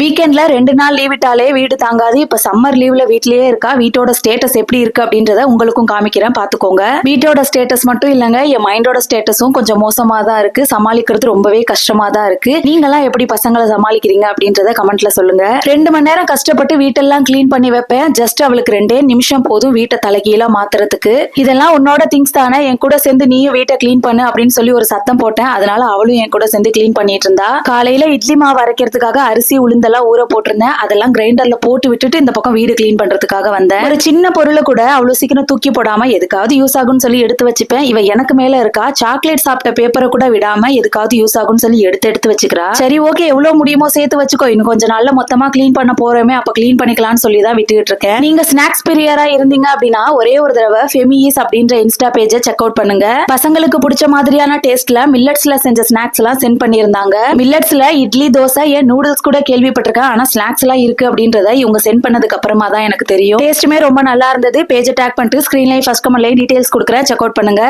வீக்கெண்ட்ல ரெண்டு நாள் லீவ் விட்டாலே வீடு தாங்காது. இப்ப சம்மர் லீவ்ல வீட்லயே இருக்கா? வீட்டோட ஸ்டேட்டஸ் எப்படி இருக்கு அப்படின்றத உங்களுக்கும் காமிக்கிறேன். பாத்துக்கோங்க. வீட்டோட ஸ்டேட்டஸ் மட்டும் இல்லங்க என் மைண்டோட ஸ்டேட்டஸும் கொஞ்சம் மோசமா தான் இருக்கு. சமாளிக்கிறது ரொம்பவே கஷ்டமா தான் இருக்கு. நீங்களாம் எப்படி பசங்களை சமாளிக்கிறீங்க அப்படின்றத கமெண்ட்ல சொல்லுங்க. ரெண்டு மணி நேரம் கஷ்டப்பட்டு வீட்டெல்லாம் கிளீன் பண்ணி வைப்பேன். ஜஸ்ட் அவளுக்கு ரெண்டே நிமிஷம் போதும் வீட்டை தலைகீழா மாத்துறதுக்கு. இதெல்லாம் உன்னோட திங்ஸ் தானே. என் கூட சேர்ந்து நீயும் வீட்டை க்ளீன் பண்ணு அப்படின்னு சொல்லி ஒரு சத்தம் போட்டேன். அதனால அவளும் என் கூட சேர்ந்து கிளீன் பண்ணிட்டு இருந்தா. காலையில இட்லி மாவு அரைக்கிறதுக்காக அரிசி உளுந்தெல்லாம் ஊற போட்டிருந்தேன். அதெல்லாம் கிரைண்டர்ல போட்டு விட்டுட்டு இந்த பக்கம் வீடு கிளீன் பண்றதுக்காக வந்தேன். ஒரு சின்ன பொருளை கூட அவ்வளவு சீக்கிரம் தூக்கி போடாம எதுக்காவது யூஸ் ஆகும்னு சொல்லி எடுத்து வச்சுப்பேன். இவ எனக்கு மேல இருக்கா? சாக்லேட் சாப்பிட்ட பேப்பரை கூட விடாம எதுக்காவது யூஸ் ஆகும்னு சொல்லி எடுத்து எடுத்து வச்சுக்கிறா? சரி ஓகே எவ்வளவு முடியுமோ சேர்த்து வச்சுக்கோ. இன்னும் கொஞ்ச நாள்ல மொத்தமா கிளீன் பண்ண போறோமே. அப்ப க்ளீன் பண்ணிக்கலாம்னு சொல்லி தான் விட்டுட்டு இருக்கேன். நீங்க ஸ்நாக்ஸ் பிரியரா இருந்தீங்க அப்படின்னா ஒரே ஒரு தடவை ஃபெமிஸ் அப்படின்ற இன்ஸ்டா பேஜை செக் அவுட் பண்ணுங்க. பசங்களுக்கு பிடிச்ச மாதிரியான டேஸ்ட்ல மில்லட்ஸ்ல செஞ்ச ஸ்நாக்ஸ் எல்லாம் சென்ட் பண்ணியிருந்தாங்க. மில்லட்ஸ்ல இட்லி தோசை ஏன் நூடுல்ஸ் கூட கேள்வி கேள்விப்பட்டிருக்கேன் ஆனா ஸ்நாக்ஸ் எல்லாம் இருக்கு அப்படின்றத இவங்க சென்ட் பண்ணதுக்கு அப்புறமா தான் எனக்கு தெரியும். டேஸ்ட்டுமே ரொம்ப நல்லா இருந்தது. பேஜ் டேக் பண்ணிட்டு ஸ்கிரீன்லையும் ஃபர்ஸ்ட் கமெண்ட்லையும் டீடைல்ஸ் கொடுக்குறேன். செக் அவுட் பண்ணுங்க.